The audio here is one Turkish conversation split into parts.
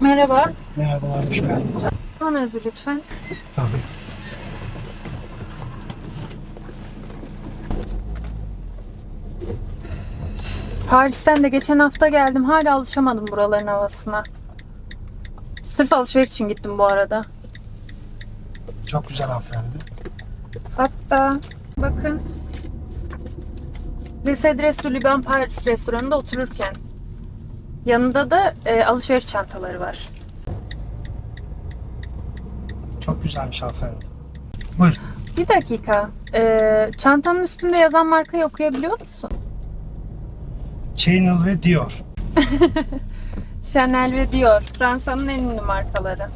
Merhaba. Merhabalar, hoş geldiniz. Bana özür lütfen. Tabii. Paris'ten de geçen hafta geldim. Hala alışamadım buraların havasına. Sırf alışveriş için gittim bu arada. Çok güzel hanımefendi. Hatta bakın. Les Adresses du Liban Paris restoranında otururken. Yanında da e, alışveriş çantaları var. Çok güzelmiş hanımefendi. Buyurun. Bir dakika. E, çantanın üstünde yazan markayı okuyabiliyor musun? Chanel ve Dior. Chanel ve Dior. Fransa'nın en ünlü markaları.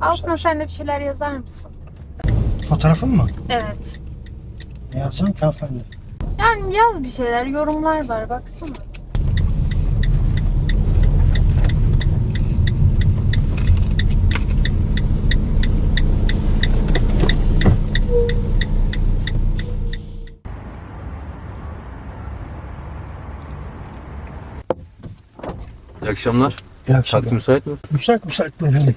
Altına sen de bir şeyler yazar mısın? Fotoğrafın mı? Evet. Ne yazacağım ki hanımefendi? Yani yaz bir şeyler, yorumlar var baksana. İyi akşamlar. İyi Taksi akşamlar. müsait mi? Müsait müsait buyurun.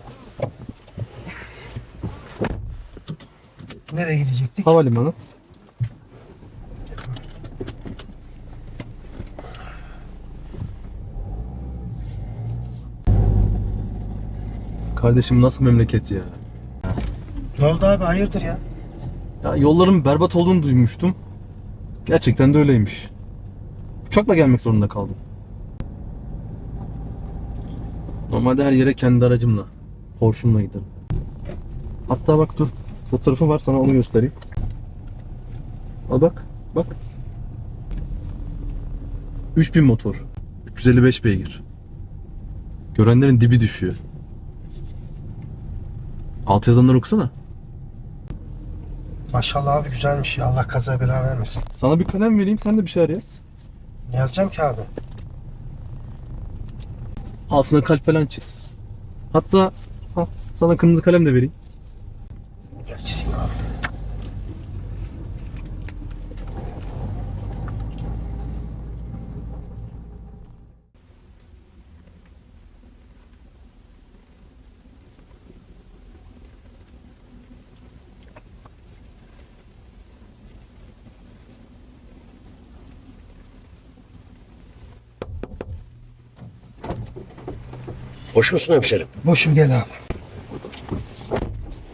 Nereye gidecektik? Havalimanı. Kardeşim nasıl memleket ya? Ne oldu abi hayırdır ya? Ya yolların berbat olduğunu duymuştum. Gerçekten de öyleymiş. Uçakla gelmek zorunda kaldım. Normalde her yere kendi aracımla, Porsche'umla giderim. Hatta bak dur, fotoğrafı var sana onu göstereyim. Al bak, bak. 3000 motor, 355 beygir. Görenlerin dibi düşüyor. Alt yazanları okusana. Maşallah abi güzelmiş ya Allah kaza bela vermesin. Sana bir kalem vereyim sen de bir şeyler yaz. Ne yazacağım ki abi? Altına kalp falan çiz. Hatta al, sana kırmızı kalem de vereyim. Gerçi Hoş musun hemşerim? Boşum gel abi.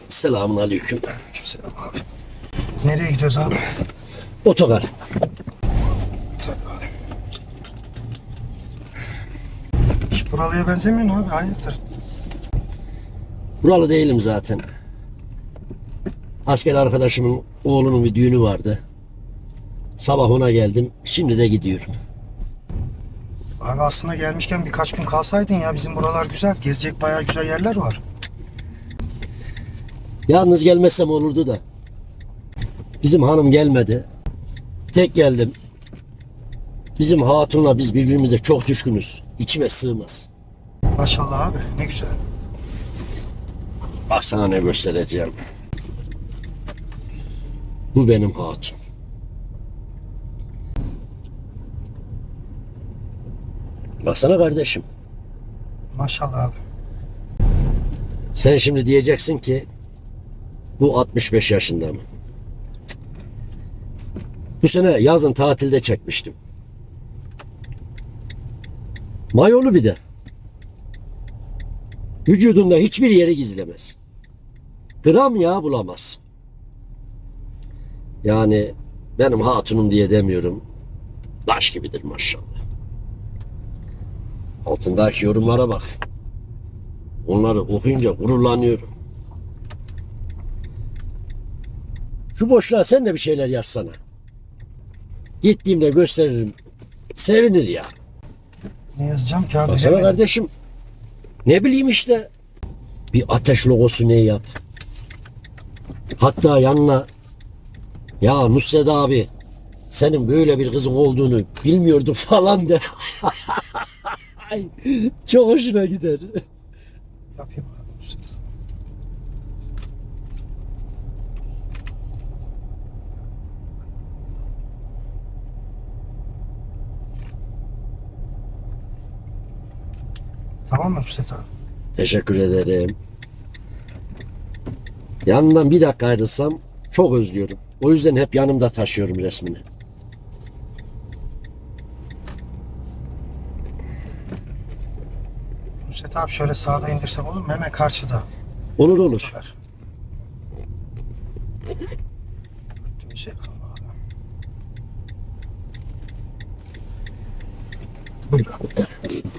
Selamun aleyküm. Selam abi. Nereye gidiyoruz abi? Otogar. Tabii abi. Hiç buralıya benzemiyorsun abi hayırdır? Buralı değilim zaten. Asker arkadaşımın oğlunun bir düğünü vardı. Sabah ona geldim. Şimdi de gidiyorum. Abi aslında gelmişken birkaç gün kalsaydın ya bizim buralar güzel. Gezecek bayağı güzel yerler var. Yalnız gelmesem olurdu da. Bizim hanım gelmedi. Tek geldim. Bizim hatunla biz birbirimize çok düşkünüz. İçime sığmaz. Maşallah abi ne güzel. Bak sana ne göstereceğim. Bu benim hatun. Baksana kardeşim. Maşallah abi. Sen şimdi diyeceksin ki bu 65 yaşında mı? Cık. Bu sene yazın tatilde çekmiştim. Mayolu bir de. Vücudunda hiçbir yeri gizlemez. Gram yağ bulamaz. Yani benim hatunum diye demiyorum. Taş gibidir maşallah. Altındaki yorumlara bak. Onları okuyunca gururlanıyorum. Şu boşluğa sen de bir şeyler yazsana. Gittiğimde gösteririm. Sevinir ya. Ne yazacağım ki abi? Baksana bilemedim. kardeşim. Ne bileyim işte. Bir ateş logosu ne yap. Hatta yanına ya Nusret abi senin böyle bir kızın olduğunu bilmiyordum falan de. Ay, çok hoşuna gider. Yapayım abi bunu sana. Tamam mı Rüstet abi? Teşekkür ederim. Yanından bir dakika ayrılsam çok özlüyorum. O yüzden hep yanımda taşıyorum resmini. Abi şöyle sağda indirsem olur mu? Hemen karşıda. Olur olur. Ver. Öptüğümüzü yakalım abi. Buyur abi.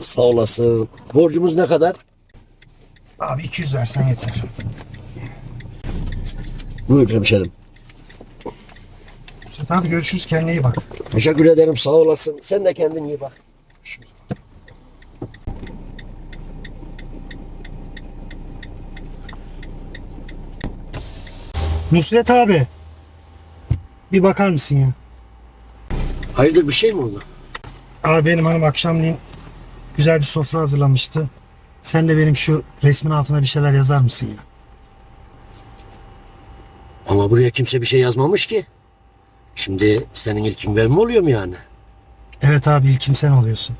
Sağ olasın. Borcumuz ne kadar? Abi 200 versen yeter. Buyur hemşerim. Nusret abi görüşürüz kendine iyi bak. Teşekkür ederim sağ olasın. Sen de kendine iyi bak. Nusret abi. Bir bakar mısın ya? Hayırdır bir şey mi oldu? Abi benim hanım akşamleyin güzel bir sofra hazırlamıştı. Sen de benim şu resmin altına bir şeyler yazar mısın ya? Ama buraya kimse bir şey yazmamış ki. Şimdi senin ilkin ben mi oluyorum yani? Evet abi ilkim sen oluyorsun.